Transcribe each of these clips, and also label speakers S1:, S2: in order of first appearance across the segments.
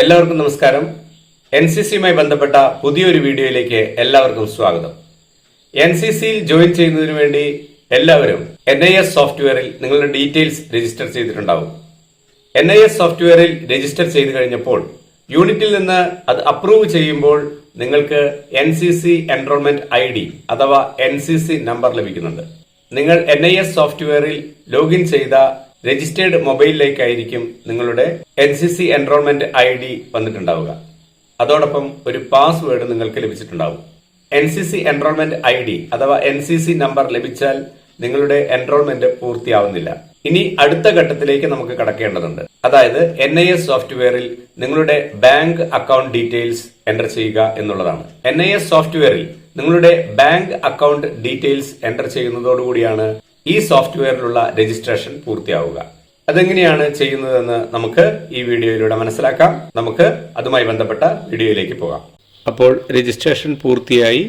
S1: എല്ലാവർക്കും നമസ്കാരം. N C സിയുമായി ബന്ധപ്പെട്ട പുതിയൊരു വീഡിയോയിലേക്ക് എല്ലാവർക്കും സ്വാഗതം. എൻ സി സിയിൽ ജോയിൻ ചെയ്യുന്നതിന് വേണ്ടി എല്ലാവരും എൻ ഐ എസ് സോഫ്റ്റ്വെയറിൽ നിങ്ങളുടെ ഡീറ്റെയിൽസ് രജിസ്റ്റർ ചെയ്തിട്ടുണ്ടാവും. എൻ ഐ എസ് സോഫ്റ്റ്വെയറിൽ രജിസ്റ്റർ ചെയ്ത് കഴിഞ്ഞപ്പോൾ യൂണിറ്റിൽ നിന്ന് അത് അപ്രൂവ് ചെയ്യുമ്പോൾ നിങ്ങൾക്ക് N C C enrolment I D അഥവാ എൻ സി സി നമ്പർ ലഭിക്കുന്നുണ്ട്. നിങ്ങൾ എൻ ഐ എസ് സോഫ്റ്റ്വെയറിൽ ലോഗിൻ ചെയ്ത രജിസ്റ്റേർഡ് മൊബൈലിലേക്കായിരിക്കും നിങ്ങളുടെ N C C enrolment I D വന്നിട്ടുണ്ടാവുക. അതോടൊപ്പം ഒരു പാസ്വേഡ് നിങ്ങൾക്ക് ലഭിച്ചിട്ടുണ്ടാവും. N C C enrolment I D അഥവാ എൻ സി സി നമ്പർ ലഭിച്ചാൽ നിങ്ങളുടെ എൻറോൾമെന്റ് പൂർത്തിയാവുന്നില്ല. ഇനി അടുത്ത ഘട്ടത്തിലേക്ക് നമുക്ക് കടക്കേണ്ടതുണ്ട്. അതായത് എൻ ഐ എസ് സോഫ്റ്റ്വെയറിൽ നിങ്ങളുടെ ബാങ്ക് അക്കൗണ്ട് ഡീറ്റെയിൽസ് എന്റർ ചെയ്യുക എന്നുള്ളതാണ്. എൻ ഐ എസ് സോഫ്റ്റ്വെയറിൽ നിങ്ങളുടെ ബാങ്ക് അക്കൗണ്ട് ഡീറ്റെയിൽസ് എന്റർ ചെയ്യുന്നതോടുകൂടിയാണ് ഈ സോഫ്റ്റ്വെയറിലുള്ള രജിസ്ട്രേഷൻ പൂർത്തിയാവുക. അതെങ്ങനെയാണ് ചെയ്യുന്നതെന്ന് നമുക്ക് ഈ വീഡിയോയിലൂടെ മനസ്സിലാക്കാം. നമുക്ക് അതുമായി ബന്ധപ്പെട്ട വീഡിയോയിലേക്ക് പോകാം.
S2: അപ്പോൾ രജിസ്ട്രേഷൻ പൂർത്തിയായി.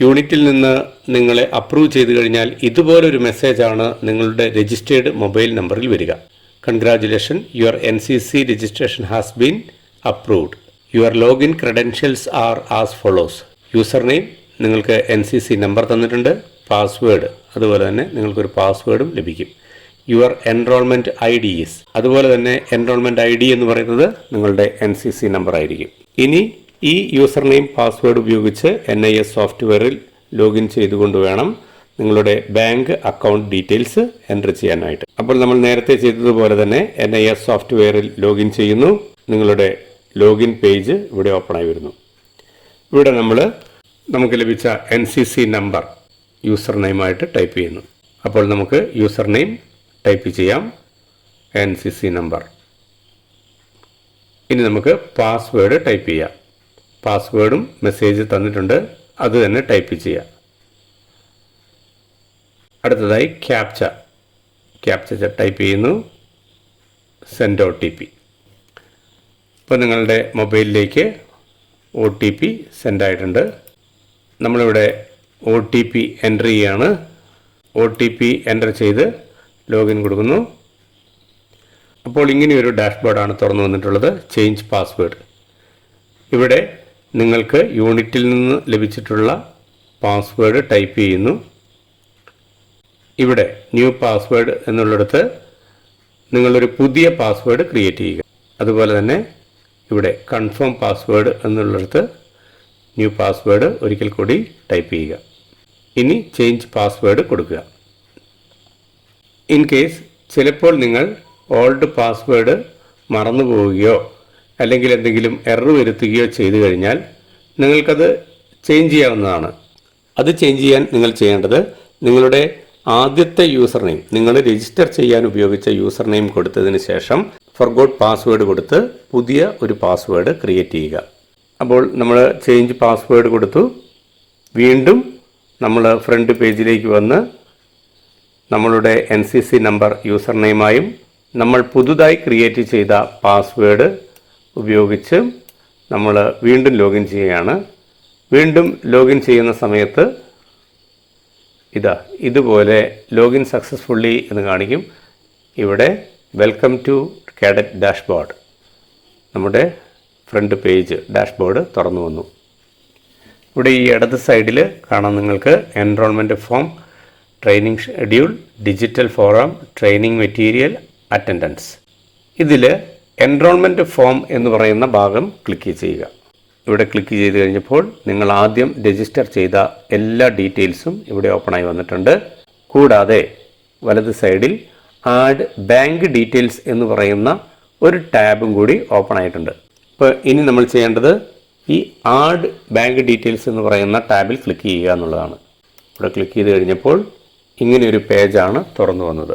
S2: യൂണിറ്റിൽ നിന്ന് നിങ്ങളെ അപ്രൂവ് ചെയ്തു കഴിഞ്ഞാൽ ഇതുപോലൊരു മെസ്സേജാണ് നിങ്ങളുടെ രജിസ്റ്റേർഡ് മൊബൈൽ നമ്പറിൽ വരിക. Congratulation your N C C registration has been approved your login credentials are as follows user name നിങ്ങൾക്ക് എൻ സി സി നമ്പർ തന്നിട്ടുണ്ട്. പാസ്വേഡ് അതുപോലെ തന്നെ നിങ്ങൾക്കൊരു പാസ്വേഡും ലഭിക്കും. Your enrolment I D is അതുപോലെ തന്നെ എൻറോൾമെന്റ് ഐ ഡി എന്ന് പറയുന്നത് നിങ്ങളുടെ എൻ സി സി നമ്പർ ആയിരിക്കും. ഇനി ഈ യൂസർ നെയിം പാസ്വേഡ് ഉപയോഗിച്ച് എൻ ഐ എസ് സോഫ്റ്റ്വെയറിൽ ലോഗിൻ ചെയ്തുകൊണ്ട് വേണം നിങ്ങളുടെ ബാങ്ക് അക്കൗണ്ട് ഡീറ്റെയിൽസ് എന്റർ ചെയ്യാനായിട്ട്. അപ്പോൾ നമ്മൾ നേരത്തെ ചെയ്തതുപോലെ തന്നെ എൻ ഐ എസ് സോഫ്റ്റ്വെയറിൽ ലോഗിൻ ചെയ്യുന്നു. നിങ്ങളുടെ ലോഗിൻ പേജ് ഇവിടെ ഓപ്പൺ ആയി വരുന്നു. ഇവിടെ നമ്മൾ നമുക്ക് ലഭിച്ച N C C number user നെയിമായിട്ട് type ചെയ്യുന്നു. അപ്പോൾ നമുക്ക് യൂസർ നെയിം ടൈപ്പ് ചെയ്യാം. എൻ സി സി നമ്പർ ഇനി നമുക്ക് പാസ്വേഡ് ടൈപ്പ് ചെയ്യാം. പാസ്വേഡും മെസ്സേജ് തന്നിട്ടുണ്ട്. അത് തന്നെ ടൈപ്പ് ചെയ്യാം. അടുത്തതായി ക്യാപ്ച ക്യാപ്ച ടൈപ്പ് ചെയ്യുന്നു. സെൻഡ് ഒ ടി പി ഇപ്പോൾ നിങ്ങളുടെ മൊബൈലിലേക്ക് ഒ ടി പി സെൻഡ് ആയിട്ടുണ്ട്. നമ്മളിവിടെ ഒ ടി പി എന്റർ ചെയ്യുകയാണ് ഒ ടി പി എന്റർ ചെയ്ത് ലോഗിൻ കൊടുക്കുന്നു. അപ്പോൾ ഇങ്ങനെയൊരു ഡാഷ്ബോർഡാണ് തുറന്നു വന്നിട്ടുള്ളത്. ചേഞ്ച് പാസ്വേഡ് ഇവിടെ നിങ്ങൾക്ക് യൂണിറ്റിൽ നിന്ന് ലഭിച്ചിട്ടുള്ള പാസ്വേഡ് ടൈപ്പ് ചെയ്യുന്നു. ഇവിടെ ന്യൂ പാസ്വേഡ് എന്നുള്ളിടത്ത് നിങ്ങളൊരു പുതിയ പാസ്വേഡ് ക്രിയേറ്റ് ചെയ്യുക. അതുപോലെ തന്നെ ഇവിടെ കൺഫേം പാസ്വേഡ് എന്നുള്ളിടത്ത് ന്യൂ പാസ്വേഡ് ഒരിക്കൽ കൂടി ടൈപ്പ് ചെയ്യുക. ഇനി ചേഞ്ച് പാസ്വേഡ് കൊടുക്കുക. ഇൻ കേസ് ചിലപ്പോൾ നിങ്ങൾ ഓൾഡ് പാസ്വേഡ് മറന്നു പോവുകയോ അല്ലെങ്കിൽ എന്തെങ്കിലും എറർ വരുത്തുകയോ ചെയ്തു കഴിഞ്ഞാൽ നിങ്ങൾക്കത് ചേഞ്ച് ചെയ്യാവുന്നതാണ്. അത് ചേഞ്ച് ചെയ്യാൻ നിങ്ങൾ ചെയ്യേണ്ടത് നിങ്ങളുടെ ആദ്യത്തെ യൂസർ നെയിം നിങ്ങൾ രജിസ്റ്റർ ചെയ്യാൻ ഉപയോഗിച്ച യൂസർ നെയിം കൊടുത്തതിന് ശേഷം ഫർഗോട്ട് പാസ്വേഡ് കൊടുത്ത് പുതിയ ഒരു പാസ്വേഡ് ക്രിയേറ്റ് ചെയ്യുക. അപ്പോൾ നമ്മൾ ചേഞ്ച് പാസ്വേഡ് കൊടുത്തു. വീണ്ടും നമ്മൾ ഫ്രണ്ട് പേജിലേക്ക് വന്ന് നമ്മളുടെ N C C number user നെയിമായും നമ്മൾ പുതുതായി ക്രിയേറ്റ് ചെയ്ത പാസ്വേഡ് ഉപയോഗിച്ച് നമ്മൾ വീണ്ടും ലോഗിൻ ചെയ്യുകയാണ്. വീണ്ടും ലോഗിൻ ചെയ്യുന്ന സമയത്ത് ഇതാ ഇതുപോലെ ലോഗിൻ സക്സസ്ഫുള്ളി എന്ന് കാണിക്കും. ഇവിടെ വെൽക്കം ടു കാഡറ്റ് ഡാഷ്ബോർഡ് നമ്മുടെ ഫ്രണ്ട് പേജ് ഡാഷ്ബോർഡ് തുറന്നു വന്നു. ഇവിടെ ഈ ഇടത് സൈഡിൽ കാണാം നിങ്ങൾക്ക് enrolment form training schedule digital forum training material attendance ഇതിൽ എൻറോൾമെന്റ് ഫോം എന്ന് പറയുന്ന ഭാഗം ക്ലിക്ക് ചെയ്യുക. ഇവിടെ ക്ലിക്ക് ചെയ്ത് കഴിഞ്ഞപ്പോൾ നിങ്ങൾ ആദ്യം രജിസ്റ്റർ ചെയ്ത എല്ലാ ഡീറ്റെയിൽസും ഇവിടെ ഓപ്പണായി വന്നിട്ടുണ്ട്. കൂടാതെ വലത് സൈഡിൽ ആഡ് ബാങ്ക് ഡീറ്റെയിൽസ് എന്ന് പറയുന്ന ഒരു ടാബും കൂടി ഓപ്പൺ ആയിട്ടുണ്ട്. ഇപ്പോൾ ഇനി നമ്മൾ ചെയ്യേണ്ടത് ഈ ആഡ് ബാങ്ക് ഡീറ്റെയിൽസ് എന്ന് പറയുന്ന ടാബിൽ ക്ലിക്ക് ചെയ്യുക എന്നുള്ളതാണ്. ഇവിടെ ക്ലിക്ക് ചെയ്ത് കഴിഞ്ഞപ്പോൾ ഇങ്ങനെയൊരു പേജാണ് തുറന്നു വന്നത്.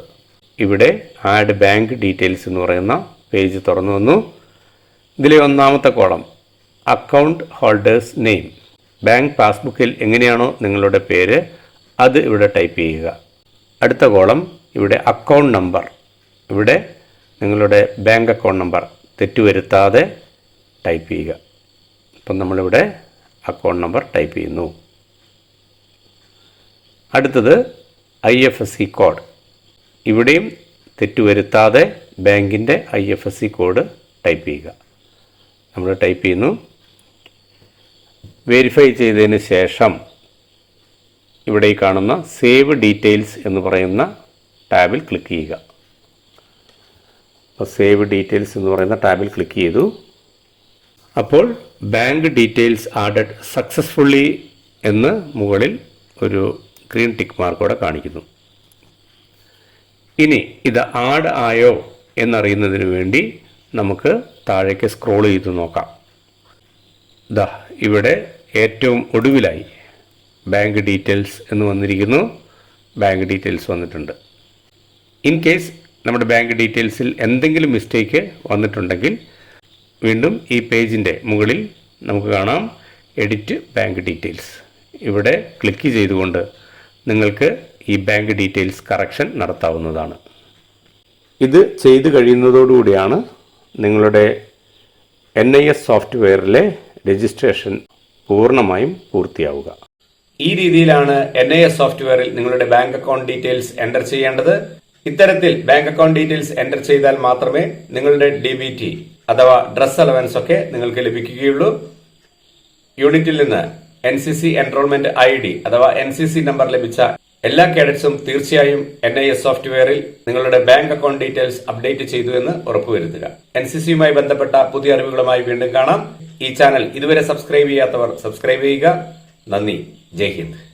S2: ഇവിടെ ആഡ് ബാങ്ക് ഡീറ്റെയിൽസ് എന്ന് പറയുന്ന പേജ് തുറന്നു വന്നു. ഇതിലെ ഒന്നാമത്തെ column account holders name bank പാസ്ബുക്കിൽ എങ്ങനെയാണോ നിങ്ങളുടെ പേര് അത് ഇവിടെ ടൈപ്പ് ചെയ്യുക. അടുത്ത കോളം ഇവിടെ അക്കൗണ്ട് നമ്പർ ഇവിടെ നിങ്ങളുടെ ബാങ്ക് അക്കൗണ്ട് നമ്പർ തെറ്റുവരുത്താതെ ടൈപ്പ് ചെയ്യുക. അപ്പം നമ്മളിവിടെ അക്കൗണ്ട് നമ്പർ ടൈപ്പ് ചെയ്യുന്നു. അടുത്തത് I F S C code ഇവിടെയും തെറ്റുവരുത്താതെ ബാങ്കിന്റെ I F S C code type ചെയ്യുക. നമ്മൾ ടൈപ്പ് ചെയ്യുന്നു. വെരിഫൈ ചെയ്തതിന് ശേഷം ഇവിടെ ഈ കാണുന്ന സേവ് ഡീറ്റെയിൽസ് എന്ന് പറയുന്ന ടാബിൽ ക്ലിക്ക് ചെയ്യുക. അപ്പോൾ സേവ് ഡീറ്റെയിൽസ് എന്ന് പറയുന്ന ടാബിൽ ക്ലിക്ക് ചെയ്തു. അപ്പോൾ ബാങ്ക് ഡീറ്റെയിൽസ് ആഡഡ് സക്സസ്ഫുള്ളി എന്ന് മുകളിൽ ഒരു ഗ്രീൻ ടിക്ക് മാർക്കോടെ കാണിക്കുന്നു. ഇനി ഇത് ആഡ് ആയോ എന്നറിയുന്നതിന് വേണ്ടി നമുക്ക് താഴേക്ക് സ്ക്രോൾ ചെയ്ത് നോക്കാം. ദാ ഇവിടെ ഏറ്റവും ഒടുവിലായി ബാങ്ക് ഡീറ്റെയിൽസ് എന്ന് വന്നിരിക്കുന്നു. ബാങ്ക് ഡീറ്റെയിൽസ് വന്നിട്ടുണ്ട്. ഇൻ കേസ് നമ്മുടെ ബാങ്ക് ഡീറ്റെയിൽസിൽ എന്തെങ്കിലും മിസ്റ്റേക്ക് വന്നിട്ടുണ്ടെങ്കിൽ വീണ്ടും ഈ പേജിന്റെ മുകളിൽ നമുക്ക് കാണാം എഡിറ്റ് ബാങ്ക് ഡീറ്റെയിൽസ്. ഇവിടെ ക്ലിക്ക് ചെയ്തുകൊണ്ട് നിങ്ങൾക്ക് ഈ ബാങ്ക് ഡീറ്റെയിൽസ് കറക്ഷൻ നടത്താവുന്നതാണ്. ഇത് ചെയ്തു കഴിയുന്നതോടുകൂടിയാണ് നിങ്ങളുടെ എൻ ഐ എസ് സോഫ്റ്റ്വെയറിലെ രജിസ്ട്രേഷൻ പൂർണമായും പൂർത്തിയാവുക.
S1: ഈ രീതിയിലാണ് എൻ ഐ എസ് സോഫ്റ്റ്വെയറിൽ നിങ്ങളുടെ ബാങ്ക് അക്കൗണ്ട് ഡീറ്റെയിൽസ് എന്റർ ചെയ്യേണ്ടത്. ഇത്തരത്തിൽ ബാങ്ക് അക്കൗണ്ട് ഡീറ്റെയിൽസ് എന്റർ ചെയ്താൽ മാത്രമേ നിങ്ങളുടെ ഡി ബി ടി അഥവാ ഡ്രസ് അലവൻസ് ഒക്കെ നിങ്ങൾക്ക് ലഭിക്കുകയുള്ളൂ. യൂണിറ്റിൽ നിന്ന് N C C enrolment I D അഥവാ എൻ സി സി നമ്പർ ലഭിച്ച എല്ലാ കേഡറ്റ്സും തീർച്ചയായും എൻ ഐ എസ് സോഫ്റ്റ്വെയറിൽ നിങ്ങളുടെ ബാങ്ക് അക്കൗണ്ട് ഡീറ്റെയിൽസ് അപ്ഡേറ്റ് ചെയ്തു എന്ന് ഉറപ്പുവരുത്തുക. എൻ സി സിയുമായി ബന്ധപ്പെട്ട പുതിയ അറിവുകളുമായി വീണ്ടും കാണാം. ഈ ചാനൽ ഇതുവരെ സബ്സ്ക്രൈബ് ചെയ്യാത്തവർ സബ്സ്ക്രൈബ് ചെയ്യുക. നന്ദി. ജയ് ഹിന്ദ്.